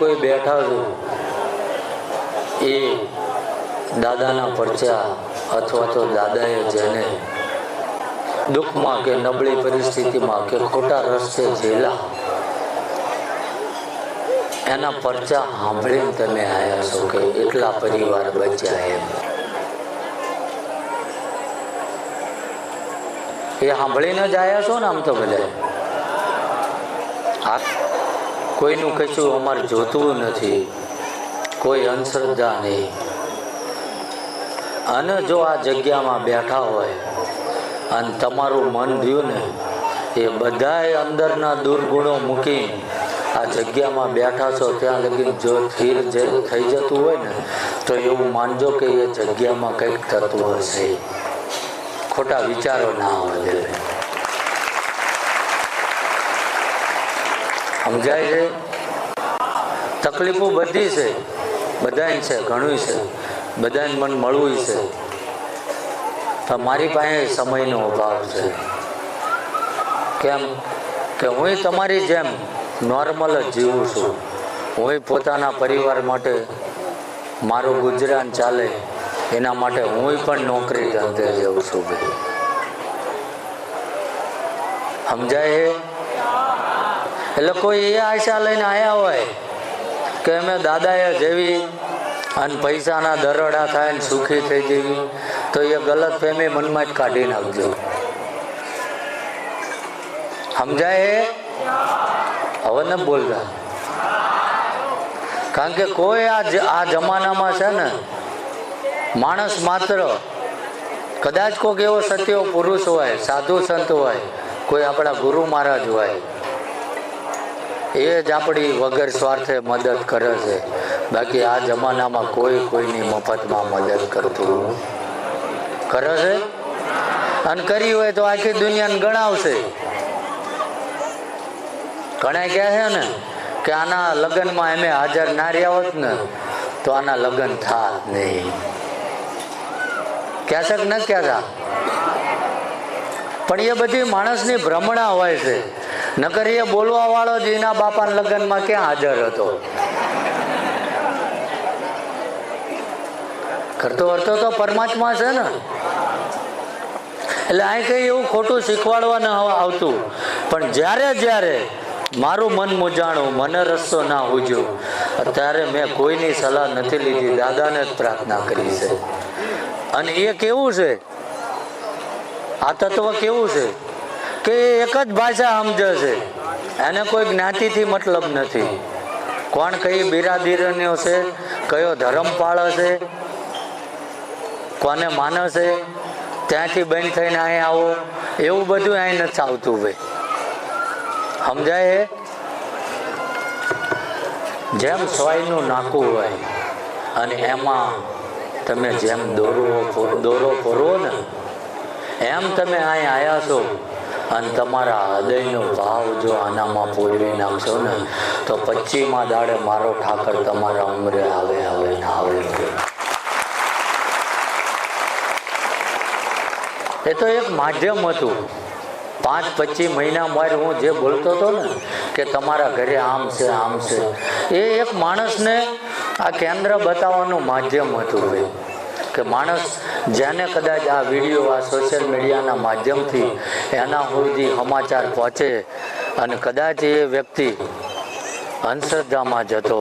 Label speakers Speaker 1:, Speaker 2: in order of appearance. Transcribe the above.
Speaker 1: કોઈ બેઠા છું, એ દાદાના પરચા અથવા તો દાદાએ જેને દુઃખમાં કે નબળી પરિસ્થિતિમાં કે ખોટા રસ્તે ઝેલા એના પરચા સાંભળીને તમે આવ્યા છો કે એટલા પરિવાર બચ્યા એમ. એ સાંભળીને જ આવ્યા છો ને આમ તો બધા? કોઈનું કશું અમારે જોતું નથી. કોઈ અંધશ્રદ્ધા નહીં. અને જો આ જગ્યામાં બેઠા હોય, અને તમારું મન રહ્યું ને, એ બધાએ અંદરના દુર્ગુણો મૂકી આ જગ્યામાં બેઠા છો, ત્યાં લગી જો સ્થિર જે થઈ જતું હોય ને, તો એવું માનજો કે એ જગ્યામાં કંઈક થતું હશે. ખોટા વિચારો ના આવે. સમજાય છે? તકલીફો બધી છે. બધાને છે ઘણું છે. બધાને મન મળવું છે. પણ મારી પાસે સમયનો અભાવ છે. કેમ કે હું તમારી જેમ નોર્મલ જ જીવું છું. હું પોતાના પરિવાર માટે મારું ગુજરાન ચાલે, એના માટે હું પણ નોકરી ધંધે જઉં છું. ભાઈ સમજાય એટલે કોઈ એ આશા લઈને આવ્યા હોય કે અમે દાદાએ જેવી અને પૈસાના દરોડા થાય ને સુખી થઈ જવી, તો એ ગલત ફેમી મનમાં જ કાઢી નાખજો સમજાય? હવે ન બોલતા કારણ કે કોઈ આ આ જમાનામાં છે ને, માણસ માત્ર કદાચ કોઈક એવો સત્યો પુરુષ હોય, સાધુ સંત હોય, કોઈ આપણા ગુરુ મહારાજ હોય એ જ આપણી વગર સ્વાર્થે મદદ કરે છે. બાકી આ જમાનામાં કોઈ કોઈની મફતમાં મદદ કરતું કરે છે? અને કરી હોય તો આખી દુનિયાને ગણાવશે. ઘણા કહે છે ને કે આના લગ્નમાં એમે હાજર ના રહ્યા હોત ને, તો આના લગ્ન થાત નહીં. કહેશે ન કહેતા પણ એ બધી માણસની ભ્રમણા હોય છે. નકર એ બોલવા વાળો જ એના બાપાના લગ્નમાં ક્યાં હાજર હતો? કરતો વર્તો તો પરમાત્મા છે ને. એટલે અહીં કઈ એવું ખોટું શીખવાડવા ન આવતું. પણ જ્યારે જ્યારે મારું મન મુજાણું, મને રસ્તો ના ઉજ્યો ત્યારે મેં કોઈની સલાહ નથી લીધી, દાદાને જ પ્રાર્થના કરી છે. અને એ કેવું છે? આ તત્વ કેવું છે? કે એક જ ભાષા સમજે છે. એને કોઈ જ્ઞાતિથી મતલબ નથી. કોણ કઈ બિરાદીરનો છે, કયો ધર્મ પાળે છે, કોને માને છે, ત્યાંથી બંધ થઈને અહીં આવો, એવું બધું અહીં નથી આવતું ભાઈ. સમજાય જેમ સ્વાયનું નાકું હોય, અને એમાં તમે જેમ દોરો દોરો ફોરવો ને, એમ તમે અહીં આવ્યા છો અને તમારા હૃદયનો ભાવ જો આનામાં પૂરવી નાખશો ને, તો પચીમાં દાડે મારો ઠાકર તમારા ઉંમરે આવે આવે ને આવે. એ તો એક માધ્યમ હતું. પાંચ પચીસ મહિના બાદ હું જે બોલતો હતો ને, કે તમારા ઘરે આમ છે આમ છે. એ એક માણસને આ કેન્દ્ર બતાવવાનું માધ્યમ હતું ભાઈ. કે માણસ જેને કદાચ આ વીડિયો આ સોશિયલ મીડિયાના માધ્યમથી એના સુધી સમાચાર પહોંચે અને કદાચ એ વ્યક્તિ અંધશ્રદ્ધામાં જતો